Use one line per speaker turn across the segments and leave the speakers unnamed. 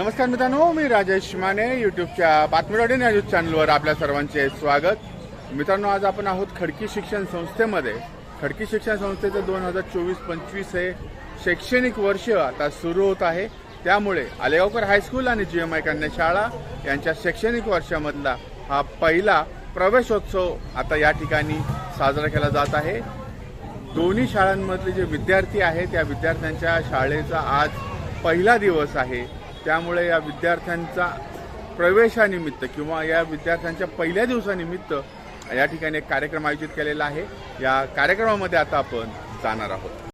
नमस्कार मित्रांनो मी राजेश माने युट्यूबच्या बातमीवाडी न्यूज चॅनलवर आपल्या सर्वांचे स्वागत. मित्रांनो आज आपण आहोत खडकी शिक्षण संस्थेमध्ये. खडकी शिक्षण संस्थेचं दोन हजार चोवीस पंचवीस हे शैक्षणिक वर्ष आता सुरू होत आहे. त्यामुळे आलेगावकर हायस्कूल आणि जी एम आय कन्या शाळा यांच्या शैक्षणिक वर्षामधला हा पहिला प्रवेशोत्सव आता या ठिकाणी साजरा केला जात आहे. दोन्ही शाळांमधले जे विद्यार्थी आहेत त्या विद्यार्थ्यांच्या शाळेचा आज पहिला दिवस आहे. त्यामुळे या विद्यार्थ्यांचा प्रवेशानिमित्त किंवा या विद्यार्थ्यांच्या पहिल्या दिवसानिमित्त या ठिकाणी एक कार्यक्रम आयोजित केलेला आहे. या कार्यक्रमामध्ये आता आपण जाणार आहोत.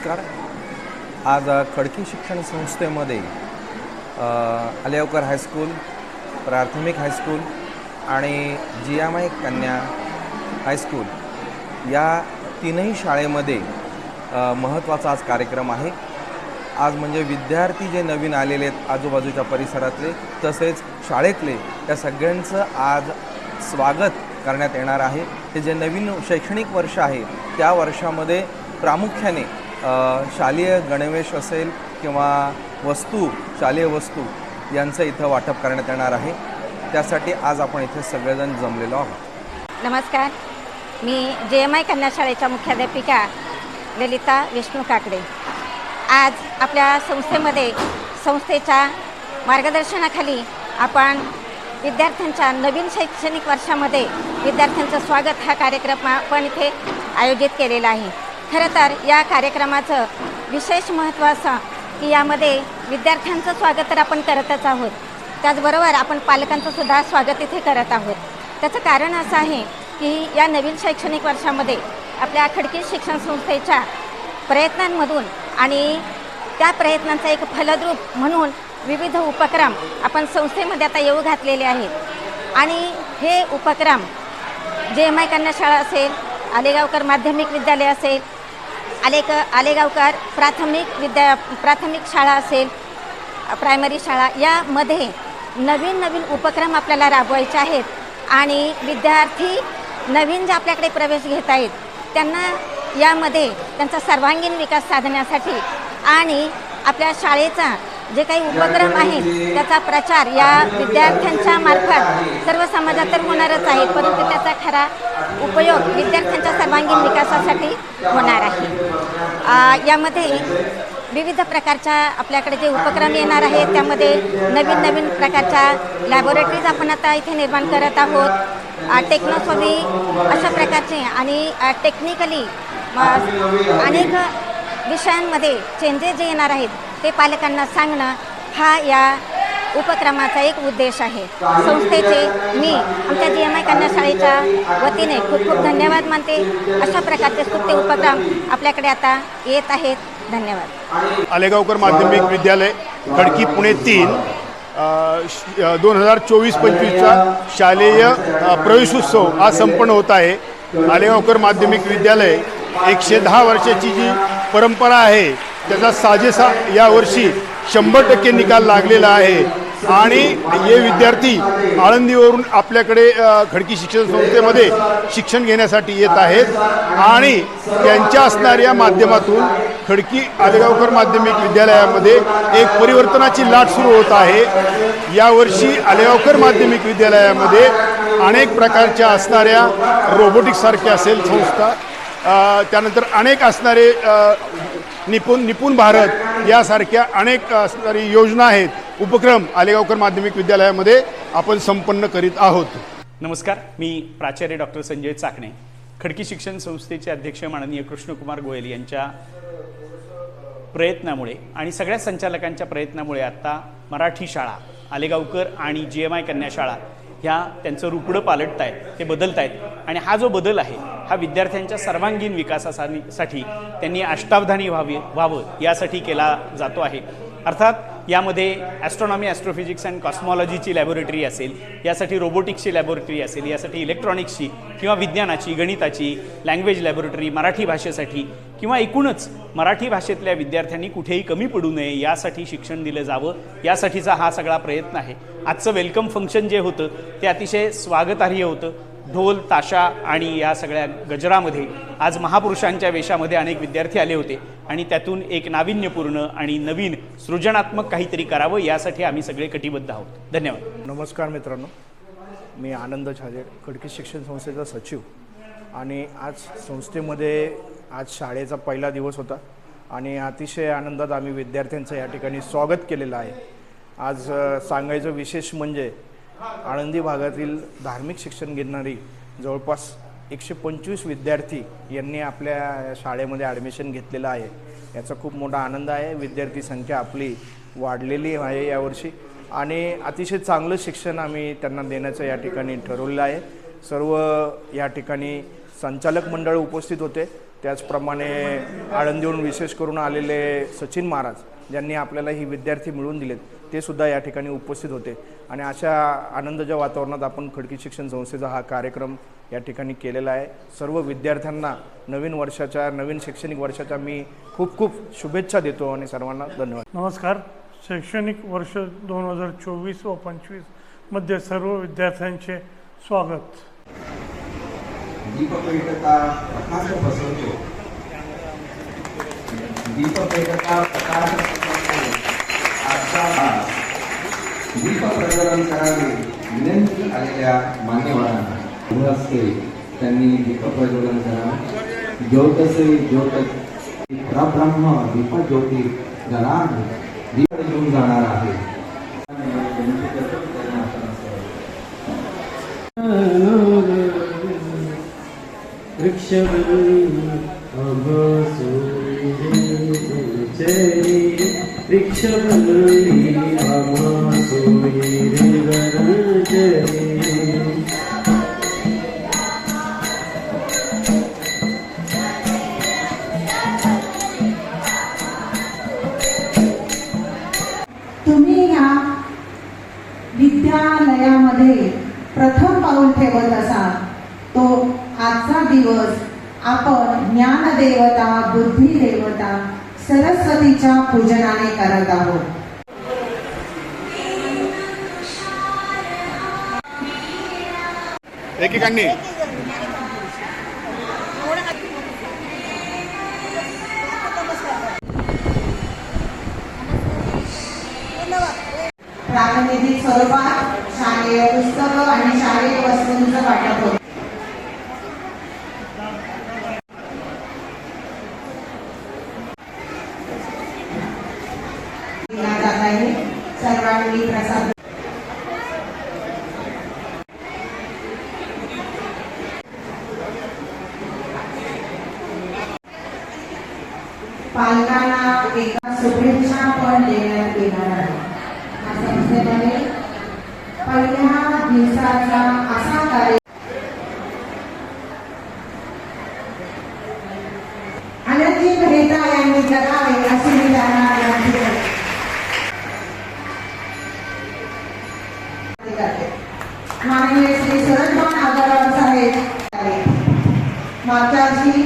नमस्कार. आज खडकी शिक्षण संस्थेमध्ये अ, हायस्कूल प्राथमिक हायस्कूल आणि जी एम आय कन्या हायस्कूल या तीनही शाळेमध्ये महत्त्वाचा आज कार्यक्रम आहे. आज म्हणजे विद्यार्थी जे नवीन आलेले आहेत आजूबाजूच्या परिसरातले तसेच शाळेतले त्या सगळ्यांचं आज स्वागत करण्यात येणार आहे. हे जे नवीन शैक्षणिक वर्ष आहे त्या वर्षामध्ये प्रामुख्याने शालेय गणवेश असेल किंवा वस्तू शालेय वस्तू यांचं इथं वाटप करण्यात येणार आहे. त्यासाठी आज आपण इथे सगळेजण जमलेलो आहोत.
नमस्कार. मी जे एम आय कन्या शाळेच्या मुख्याध्यापिका ललिता विष्णू काकडे. आज आपल्या संस्थेमध्ये संस्थेच्या मार्गदर्शनाखाली आपण विद्यार्थ्यांच्या नवीन शैक्षणिक वर्षामध्ये विद्यार्थ्यांचं स्वागत हा कार्यक्रम आपण इथे आयोजित केलेला आहे. खरं तर या कार्यक्रमाचं विशेष महत्त्व असं की यामध्ये विद्यार्थ्यांचं स्वागत तर आपण करतच आहोत. त्याचबरोबर आपण पालकांचं सुद्धा स्वागत इथे करत आहोत. त्याचं कारण असं आहे की या नवीन शैक्षणिक वर्षामध्ये आपल्या खडकी शिक्षण संस्थेच्या प्रयत्नांमधून आणि त्या प्रयत्नांचा एक फलद्रूप म्हणून विविध उपक्रम आपण संस्थेमध्ये आता येऊ घातलेले आहेत. आणि हे उपक्रम जे एम आय कन्या शाळा असेल आलेगावकर माध्यमिक विद्यालय असेल आलेक आलेगावकर प्राथमिक विद्या प्राथमिक शाळा असेल प्रायमरी शाळा यामध्ये नवीन नवीन उपक्रम आपल्याला राबवायचे आहेत आणि विद्यार्थी नवीन जे आपल्याकडे प्रवेश घेत आहेत त्यांना यामध्ये त्यांचा सर्वांगीण विकास साधण्यासाठी आणि आपल्या शाळेचा जे काही उपक्रम आहेत त्याचा प्रचार या विद्यार्थ्यांच्या मार्फत सर्व समाजात तर होणारच आहे परंतु त्याचा खरा उपयोग विद्यार्थ्यांच्या सर्वांगीण विकासासाठी होणार आहे. यामध्ये विविध प्रकारच्या आपल्याकडे जे उपक्रम येणार आहेत त्यामध्ये नवीन नवीन प्रकारच्या लॅबोरेटरीज आपण आता इथे निर्माण करत आहोत. टेक्नॉसॉमी अशा प्रकारचे आणि टेक्निकली अनेक विषयांमध्ये चेंजेस जे येणार आहेत ते पालकांना सांगणं हा या उपक्रमाचा एक उद्देश आहे. संस्थेचे मी आमच्या जी एम आय कन्या शाळेच्या वतीने खूप खूप धन्यवाद मानते. अशा प्रकारचे स्तुत्य उपक्रम आपल्याकडे आता येत आहेत. धन्यवाद.
आलेगावकर माध्यमिक विद्यालय खडकी पुणे तीन दोन हजार चोवीस पंचवीसचा शालेय प्रवेशोत्सव आज संपन्न होत आहे. आलेगावकर माध्यमिक विद्यालय एकशे दहा वर्षाची जी परंपरा आहे त्याचा साजेसा यावर्षी शंभर टक्के निकाल लागलेला आहे. आणि हे विद्यार्थी आळंदीवरून आपल्याकडे खडकी शिक्षण संस्थेमध्ये शिक्षण घेण्यासाठी येत आहेत. आणि त्यांच्या असणाऱ्या माध्यमातून खडकी आलेगावकर माध्यमिक विद्यालयामध्ये एक परिवर्तनाची लाट सुरू होत आहे. यावर्षी आलेगावकर माध्यमिक विद्यालयामध्ये अनेक प्रकारच्या असणाऱ्या रोबोटिक्ससारख्या असेल संस्था त्यानंतर अनेक असणारे निपुण निपुण भारत यासारख्या अनेक असणारी योजना आहेत. उपक्रम आलेगावकर माध्यमिक विद्यालयामध्ये आपण संपन्न करीत आहोत.
नमस्कार मी प्राचार्य डॉक्टर संजय चाकणे खडकी शिक्षण संस्थेचे अध्यक्ष माननीय कृष्णकुमार गोयल यांच्या प्रयत्नामुळे आणि सगळ्या संचालकांच्या प्रयत्नामुळे आत्ता मराठी शाळा आलेगावकर आणि जी एम आय कन्या शाळा ह्या त्यांचं रुपडं पालटत आहेत ते बदलत आहेत आणि हा जो बदल आहे हा विद्यार्थ्यांच्या सर्वांगीण विकासासाठी त्यांनी अष्टावधानी व्हावी व्हावं यासाठी केला जातो आहे. अर्थात यामध्ये ॲस्ट्रॉनॉमी ॲस्ट्रोफिजिक्स अँड कॉस्मॉलॉजीची लॅबोरेटरी असेल यासाठी रोबोटिक्सची लॅबोरेटरी असेल यासाठी इलेक्ट्रॉनिक्सची किंवा विज्ञानाची गणिताची लँग्वेज लॅबोरेटरी मराठी भाषेसाठी किंवा एकूणच मराठी भाषेतल्या विद्यार्थ्यांनी कुठेही कमी पडू नये यासाठी शिक्षण दिलं जावं यासाठीचा हा सगळा प्रयत्न आहे. आजचं वेलकम फंक्शन जे होतं ते अतिशय स्वागतार्ह होतं. ढोल ताशा आणि या सगळ्या गजरामध्ये आज महापुरुषांच्या वेशामध्ये अनेक विद्यार्थी आले होते आणि त्यातून एक नाविन्यपूर्ण आणि नवीन सृजनात्मक काहीतरी करावं यासाठी आम्ही सगळे कटिबद्ध आहोत. धन्यवाद.
नमस्कार मित्रांनो. मी आनंद छाजे खडकी शिक्षण संस्थेचा सचिव. आणि आज संस्थेमध्ये आज शाळेचा पहिला दिवस होता आणि अतिशय आनंदात आम्ही विद्यार्थ्यांचं या ठिकाणी स्वागत केलेलं आहे. आज सांगायचं विशेष म्हणजे आळंदी भागातील धार्मिक शिक्षण घेणारी जवळपास एकशे पंचवीस विद्यार्थी यांनी आपल्या शाळेमध्ये ॲडमिशन घेतलेलं आहे. याचा खूप मोठा आनंद आहे. विद्यार्थी संख्या आपली वाढलेली आहे यावर्षी आणि अतिशय चांगलं शिक्षण आम्ही त्यांना देण्याचं या ठिकाणी ठरवलेलं आहे. सर्व या ठिकाणी संचालक मंडळ उपस्थित होते. त्याचप्रमाणे आळंदीहून विशेष करून आलेले सचिन महाराज ज्यांनी आपल्याला ही विद्यार्थी मिळवून दिलेत ते सुद्धा या ठिकाणी उपस्थित होते. आणि अशा आनंदाच्या वातावरणात आपण खडकी शिक्षण संस्थेचा हा कार्यक्रम या ठिकाणी केलेला आहे. सर्व विद्यार्थ्यांना नवीन वर्षाच्या नवीन शैक्षणिक वर्षाच्या मी खूप खूप शुभेच्छा देतो आणि सर्वांना धन्यवाद.
नमस्कार. शैक्षणिक वर्ष दोन हजार चोवीस व पंचवीसमध्ये सर्व विद्यार्थ्यांचे स्वागत.
प्रकाश दीपपेटका प्रकाश पसरतो दीप प्रज्वलन करावे विनंती आलेल्या मान्यवरांना गृहस्थे त्यांनी दीप प्रज्वलन करावे ज्योतसे ज्योत परब्रह्म दीप ज्योती घरात दीप घेऊन जाणार आहे विनंती करतो की त्यांना आपण असं
तुम्ही या विद्यालयामध्ये प्रथम पाऊल ठेवत असाल तो आजचा दिवस आपण ज्ञानदेवता बुद्धिदेवता सरस्वतीच्या पूजनाने करत आहोत.
एकेकांनी.
प्रातिनिधिक स्वरूपात शालेय पुस्तकं आणि शालेय वस्तूंचं वाटप होतं दिला जात आहे आणि प्रसाद पालकांना एका शुभेच्छा पण देण्यात येणार आहे. या संस्थेमध्ये पहिल्या दिवसाचा असा कार्य आनंदजी मेहता यांनी जगावे असे मी त्यांना विनंती करते. करते. माननीय श्री सुरजभान आगरवाल साहेब मागच्या वर्षी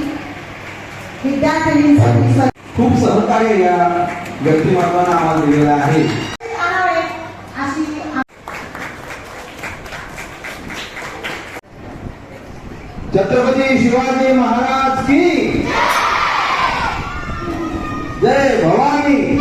विद्यार्थ्यांसाठी स्व-
खूप सहकार्य या व्यक्तिमत्वानं आम्हाला दिलेलं आहे. छत्रपती शिवाजी महाराज की? जय भवानी!